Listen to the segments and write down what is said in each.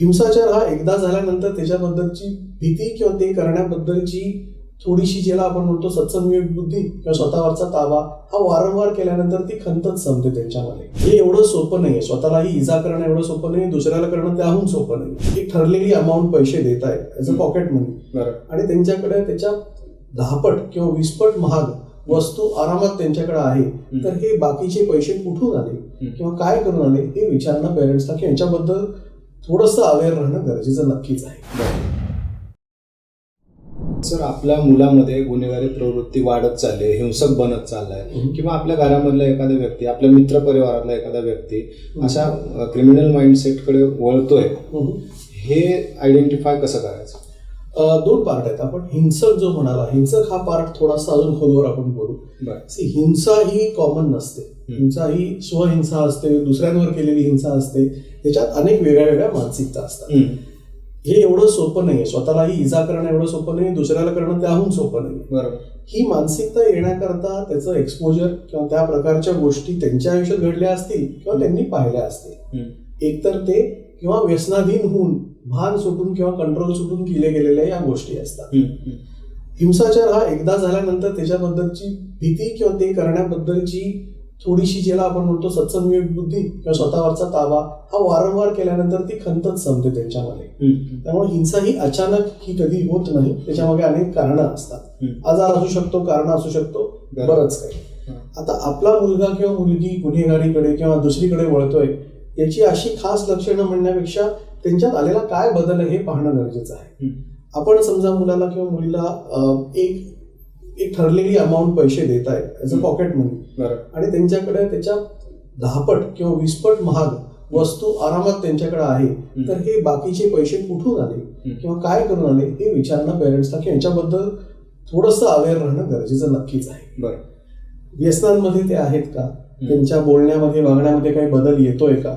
हिंसाचार हा एकदा झाल्यानंतर त्याच्याबद्दलची भीती किंवा ते करण्याबद्दलची थोडीशी ज्याला आपण म्हणतो सत्संग बुद्धी किंवा स्वतःवरचा ताबा हा वारंवार केल्यानंतर ती खंतच संपते त्यांच्यामध्ये. हे एवढं सोपं नाहीये. स्वतःलाही इजा करणं एवढं सोपं नाही दुसऱ्याला करणं त्याहून सोपं नाही एक ठरलेली अमाऊंट पैसे देत आहे ॲज अ पॉकेट मनी आणि त्यांच्याकडे त्याच्या दहापट किंवा वीसपट महाग वस्तू आरामात त्यांच्याकडे आहे तर हे बाकीचे पैसे कुठून आले किंवा काय करून आले हे विचारणं पेरेंट्सला की यांच्याबद्दल थोडंसं अवेअर राहणं गरजेचं नक्कीच आहे सर आपल्या मुलामध्ये गुन्हेगारी प्रवृत्ती वाढत चालली आहे हिंसक बनत चाललाय. किंवा आपल्या घरामधला एखादा व्यक्ती आपल्या मित्र परिवारातला एखादा व्यक्ती अशा क्रिमिनल माइंडसेटकडे वळतोय. हे आयडेंटिफाय कसं करायचं दोन पार्ट आहेत. आपण हिंसक जो म्हणाला हिंसक हा पार्ट थोडासा अजून खोलवर आपण बोलू. See, हिंसा ही कॉमन नसते. हिंसा ही स्वहिंसा असते दुसऱ्यांवर केलेली हिंसा असते. त्याच्यात अनेक वेगळ्या वेगळ्या मानसिकता असतात. हे एवढं सोपं नाहीये. स्वतःलाही इजा करणं एवढं सोपं नाही दुसऱ्याला करणं त्याहून सोपं नाही बरोबर. ही मानसिकता येण्याकरता त्याचं एक्सपोजर किंवा त्या प्रकारच्या गोष्टी त्यांच्या आयुष्यात घडल्या असतील किंवा त्यांनी पाहिल्या असतील. एकतर ते किंवा व्यसनाधीन होऊन भान सुटून किंवा कंट्रोल सुटून केले गेलेल्या या गोष्टी असतात. हिंसाचार हा एकदा झाल्यानंतर त्याच्याबद्दलची भीती किंवा ते करण्याबद्दलची थोडीशी ज्याला आपण म्हणतो सत्संग बुद्धी किंवा स्वतःवरचा ताबा हा वारंवार केल्यानंतर ती खंतच संपते त्यांच्यामध्ये. त्यामुळे हिंसा ही अचानक ही कधी होत नाही त्याच्यामागे अनेक कारणं असतात. आजार असू शकतो कारण असू शकतो. बरंच काही. आता आपला मुलगा किंवा मुलगी गुन्हेगारीकडे किंवा दुसरीकडे वळतोय याची अशी खास लक्षणं म्हणण्यापेक्षा त्यांच्यात आलेला काय बदल आहे हे पाहणं गरजेचं आहे. आपण समजा मुलाला किंवा मुलीला एक एक ठरलेली अमाऊंट पैसे देत आहे ॲज अ पॉकेट मनी आणि त्यांच्याकडे त्याच्या दहापट किंवा वीसपट महाग वस्तू आरामात त्यांच्याकडे आहे तर हे बाकीचे पैसे कुठून आले किंवा काय करून आले हे विचारणं पेरेंट्सला की यांच्याबद्दल थोडंसं अवेअर राहणं गरजेचं नक्कीच आहे. बरं. व्यसनांमध्ये ते आहेत का? त्यांच्या बोलण्यामध्ये वागण्यामध्ये काही बदल येतोय का.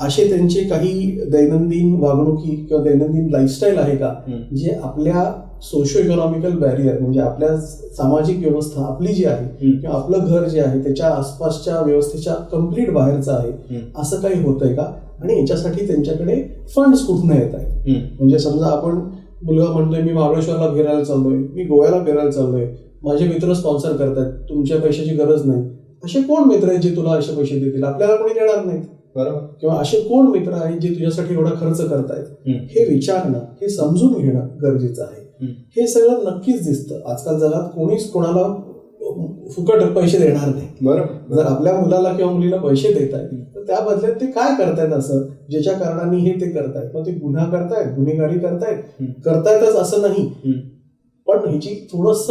असे त्यांचे काही दैनंदिन वागणुकी किंवा दैनंदिन लाईफस्टाईल आहे का. जे आपल्या सोशो इकॉनॉमिकल बॅरियर म्हणजे आपल्या सामाजिक व्यवस्था आपली जी आहे. किंवा आपलं घर जे आहे त्याच्या आसपासच्या व्यवस्थेच्या कंप्लीट बाहेरचं आहे. असं काही होतंय का आणि याच्यासाठी त्यांच्याकडे फंड्स कुठनं येत आहेत हम्म. म्हणजे समजा आपण मुलगा म्हणतोय मी महाबळेश्वरला फिरायला चाललोय मी गोव्याला फिरायला चाललोय माझे मित्र स्पॉन्सर करतायत तुमच्या पैशाची गरज नाही असे कोण मित्र आहेत जे तुला असे पैसे देतील? आपल्याला कोणी देणार नाहीत. बरोबर. किंवा असे कोण मित्र आहेत जे तुझ्यासाठी एवढा खर्च करतायत. हे विचारणं हे समजून घेणं गरजेचं आहे. हे सगळं नक्कीच दिसतं. आजकाल जगात कोणीच कोणाला फुकट पैसे देणार नाही. बरोबर. जर आपल्या मुलाला किंवा मुलीला पैसे देत आहेत तर त्या बदल्यात ते काय करतायत असं? ज्याच्या कारणाने हे ते करतायत. मग ते गुन्हा करतायत गुन्हेगारी करतायत. करतायतच असं नाही. पण ह्याची थोडस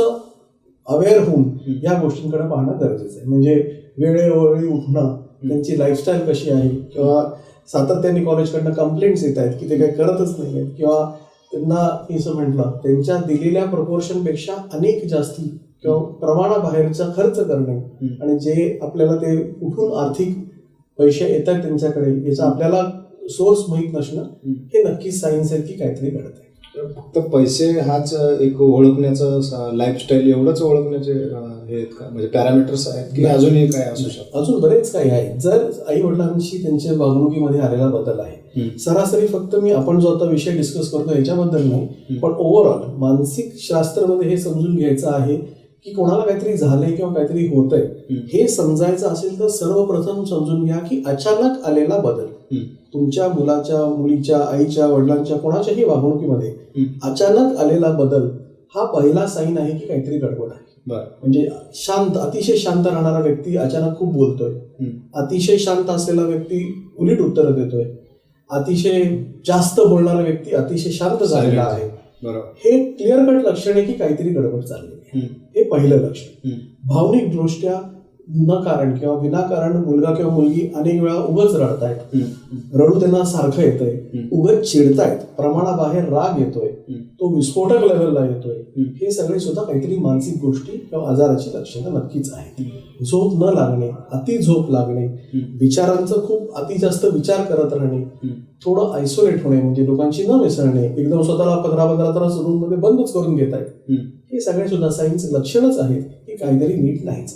अवेअर होऊन. या गोष्टींकडे पाहणं गरजेचं आहे म्हणजे वेळेवेळी उठणं त्यांची लाईफस्टाईल कशी आहे किंवा सातत्याने कॉलेजकडनं कंप्लेंट्स येत आहेत की ते काही करतच नाही आहेत किंवा त्यांना मी असं म्हटलं त्यांच्या दिलेल्या प्रपोर्शनपेक्षा अनेक जास्ती किंवा प्रमाणाबाहेरचा खर्च करणे. आणि जे आपल्याला ते कुठून आर्थिक पैसे येत आहेत त्यांच्याकडे याचा आपल्याला सोर्स माहीत नसणं. हे नक्कीच सायन्स आहे की काहीतरी घडत आहे फक्त पैसे हाच एक ओळखण्याचं लाईफस्टाईल एवढंच ओळखण्याचे हे आहेत का म्हणजे पॅरामीटर्स आहेत की अजूनही काय असू शकतं अजून बरेच काही आहे जर आई वडिलांशी त्यांच्या वागणुकीमध्ये आलेला बदल आहे. सरासरी फक्त मी आपण जो आता विषय डिस्कस करतो याच्याबद्दल नाही पण ओव्हरऑल मानसिक शास्त्रमध्ये हे समजून घ्यायचं आहे की कोणाला काहीतरी झालंय किंवा काहीतरी होतंय. हे समजायचं असेल तर सर्वप्रथम समजून घ्या की अचानक आलेला बदल. तुमच्या मुलाच्या मुलीच्या आईच्या वडिलांच्या कोणाच्याही वागणुकीमध्ये. अचानक आलेला बदल हा पहिला साईन आहे की काहीतरी गडबड आहे म्हणजे शांत अतिशय शांत राहणारा व्यक्ती अचानक खूप बोलतोय. अतिशय शांत असलेला व्यक्ती उलट उत्तर देतोय अतिशय जास्त बोलणारा व्यक्ती अतिशय शांत झालेला. आहे हे क्लिअर कट लक्षण आहे की काहीतरी गडबड चालली आहे. हे पहिलं लक्षण. भावनिक दृष्ट्या न कारण किंवा विनाकारण मुलगा किंवा मुलगी अनेक वेळा उगच रडतायत. रडू त्यांना सारखं येतंय. उगच चिडतायत प्रमाणाबाहेर राग येतोय. तो विस्फोटक लेवलला येतोय. हे सगळे सुद्धा काहीतरी मानसिक गोष्टी किंवा आजाराची लक्षणं नक्कीच आहेत. झोप न लागणे अति झोप लागणे. विचारांचं खूप अति जास्त विचार करत राहणे. थोडं आयसोलेट होणे म्हणजे लोकांशी न मिसळणे एकदम स्वतःला पंधरा पंधरा तास रूममध्ये बंदच करून घेत आहेत. हे सगळे सुद्धा सायन्स लक्षणच आहेत की काहीतरी नीट नाहीच